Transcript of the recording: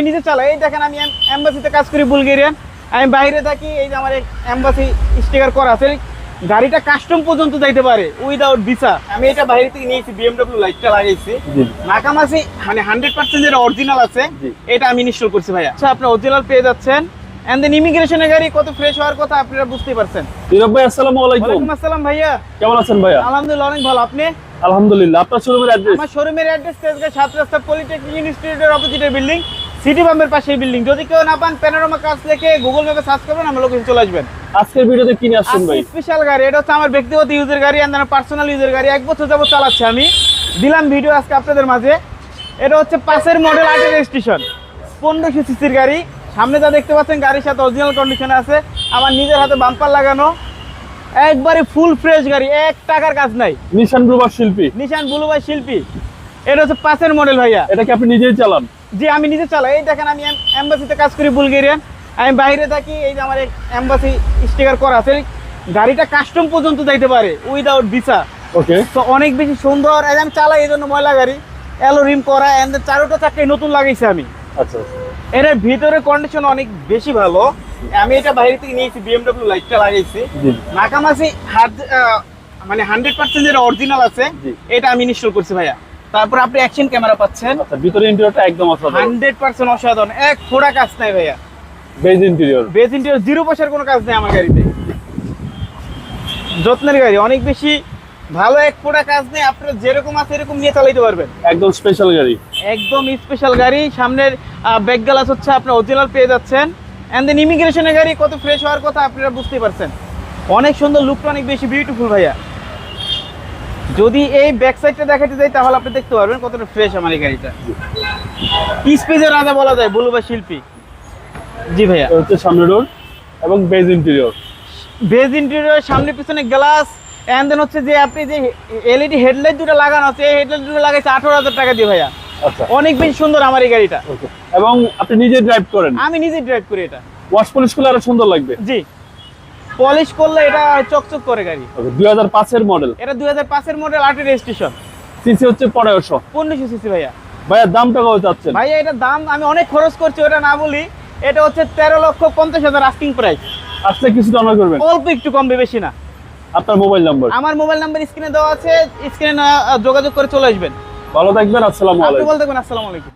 আমি নিজে চালাই। এই দেখেন আমি এম্বাসিতে কাজ করি বুলগেরিয়ান আমি বাইরে থাকি এই যে আমার এম্বাসি স্টিকার করা আছে। গাড়িটা কাস্টম পর্যন্ত যাইতে পারে উইদাউট ভিসা আমি এটা বাইরে থেকে নিয়েছি বিএমডব্লিউ লাইটটা লাগাইছি। নাকামাসি মানে হান্ড্রেড পার্সেন্ট যেটা অরিজিনাল আছে। এটা আমি ইনস্টল করছি ভাইয়া। আচ্ছা আপনি অরিজিনাল পেয়ে যাচ্ছেন। এন্ড দেন ইমিগ্রেশনের গাড়ি কত ফ্রেশ হওয়ার কথা আপনারা বুঝতেই পারছেন। নীরব ভাই আসসালামু আলাইকুম। ওয়ালাইকুম আসসালাম ভাইয়া। কেমন আছেন ভাইয়া? আলহামদুলিল্লাহ অনেক ভালো। আপনি? আলহামদুলিল্লাহ আপনার শোরুমের অ্যাড্রেস আমার শোরুমের অ্যাড্রেস তেজগাঁ সাত রাস্তা পলিটেকনিক ইনস্টিটিউটের অপোজিটের বিল্ডিং সিটি বাম্পের পাশে বিল্ডিং। যদি কেউ না পান প্যানোরামা কাজ লিখে গুগল ম্যাপে সার্চ করবেন আমার লোকেশন চলে আসবেন। আজকের ভিডিওতে কি নিয়ে আসছেন ভাই? স্পেশাল গাড়ি এটা হচ্ছে আমার ব্যক্তিগত ইউজের গাড়ি আর পার্সোনাল ইউজের গাড়ি। এক বছর যাবত চালাচ্ছি আমি। দিলাম ভিডিও আজকে আপনাদের মাঝে। এটা হচ্ছে পাশের মডেল আটের রেজিস্ট্রেশন পনেরোশো সিসির গাড়ি। সামনে যা দেখতে পাচ্ছেন গাড়ির সাথে অরিজিনাল কন্ডিশনে আছে। আমার নিজের হাতে বাম্পার লাগানো। একবারে ফুল ফ্রেশ গাড়ি এক টাকার কাজ নাই। নিশান গ্রুপার শিল্পী। নিশান বুলুবাই শিল্পী। এটা হচ্ছে পাশের মডেল ভাইয়া। এটা কি আপনি নিজেই চালান? জি আমি নিজে চালাই এই দেখেন আমি এম্বাসিতে কাজ করি বুলগেরিয়ান আমি বাইরে থাকি এই যে আমার এম্বাসি স্টিকার করা আছে। গাড়িটা কাস্টম পর্যন্ত যাইতে পারে উইদাউট ভিসা ওকে তো অনেক বেশি সুন্দর এই যে আমি চালাই এই জন্য ময়লা গাড়ি। এলো রিম করা এন্ড চারোটা চারটে নতুন লাগাইছি আমি। আচ্ছা এর ভিতরে কন্ডিশন অনেক বেশি ভালো। আমি এটা বাইরে থেকে নিয়েছি বিএমডব্লিউ লাইটটা লাগাইছি। নাকামাসি হার্ড মানে হান্ড্রেড পার্সেন্ট যেটা অরিজিনাল আছে। এটা আমি ইনস্টল করছি ভাইয়া। তারপর আপনি অ্যাকশন ক্যামেরা পাচ্ছেন। আচ্ছা ভিতরে ইন্টেরিয়রটা একদম অসাধারণ। হান্ড্রেড পার্সেন্ট অসাধারণ। এক ফোড়া কাজ নাই ভাইয়া। Beige interior beige interior zero পয়সার কোনো কাজ নেই আমার গাড়িতে। যত্নের গাড়ি অনেক বেশি ভালো এক ফোড়া কাজ নেই আপনার যেরকম আছে এরকম নিয়ে চালাইতে পারবেন। একদম স্পেশাল গাড়ি। একদম স্পেশাল গাড়ি সামনের ব্যাক গ্লাস হচ্ছে আপনার অরিজিনাল পেয়ে যাচ্ছেন। এন্ড দেন ইমিগ্রেশনের গাড়ি কত ফ্রেশ হওয়ার কথা আপনারা বুঝতেই পারছেন। অনেক সুন্দর লুকটা অনেক বেশি বিউটিফুল ভাইয়া। যদি এই ব্যাক সাইডটা দেখাতে যাই তাহলে আপনি দেখতে পারবেন কতটা ফ্রেশ আমার এই গাড়িটা। স্পেসের রাজা বলা যায় বলু বা শিল্পী। জি ভাইয়া। হচ্ছে সামনে ডোর এবং বেজ ইন্টেরিয়র বেজ ইন্টেরিয়র সামনে পিছনে গ্লাস এন্ড দেন হচ্ছে যে আপনি যে এলইডি হেডলাইট দুটো লাগানো আছে এই হেডলাইট দুটো লাগাইছে আঠারো হাজার টাকা দিয়ে ভাইয়া। আচ্ছা। অনেক বেশি সুন্দর আমার এই গাড়িটা। এবং আপনি নিজে ড্রাইভ করেন? আমি নিজে ড্রাইভ করি এটা। ওয়াশ পলিশ করলে আরও সুন্দর লাগবে। জি। পলিশ করলে এটা চকচক করে গাড়ি। ওকে দুই হাজার পাঁচের মডেল এটা দুই হাজার পাঁচের মডেল আটের রেজিস্ট্রেশন সিসি হচ্ছে পনেরোশো। পনেরোশো সিসি ভাইয়া। ভাইয়া দামটা কত চাচ্ছেন? ভাইয়া এটা দাম আমি অনেক খরচ করছি ওটা না বলি। এটা হচ্ছে তেরো লক্ষ পঞ্চাশ হাজার আস্কিং প্রাইস আসলে কিছু অনার করবেন। অল্প একটু কমবে বেশি না। আপনার মোবাইল নাম্বার আমার মোবাইল নাম্বার স্ক্রিনে দেওয়া আছে স্ক্রিনে যোগাযোগ করে চলে আসবেন। ভালো থাকবেন আসসালামু আপনি আলাইকুম। বলতে আসসালামু আলাইকুম।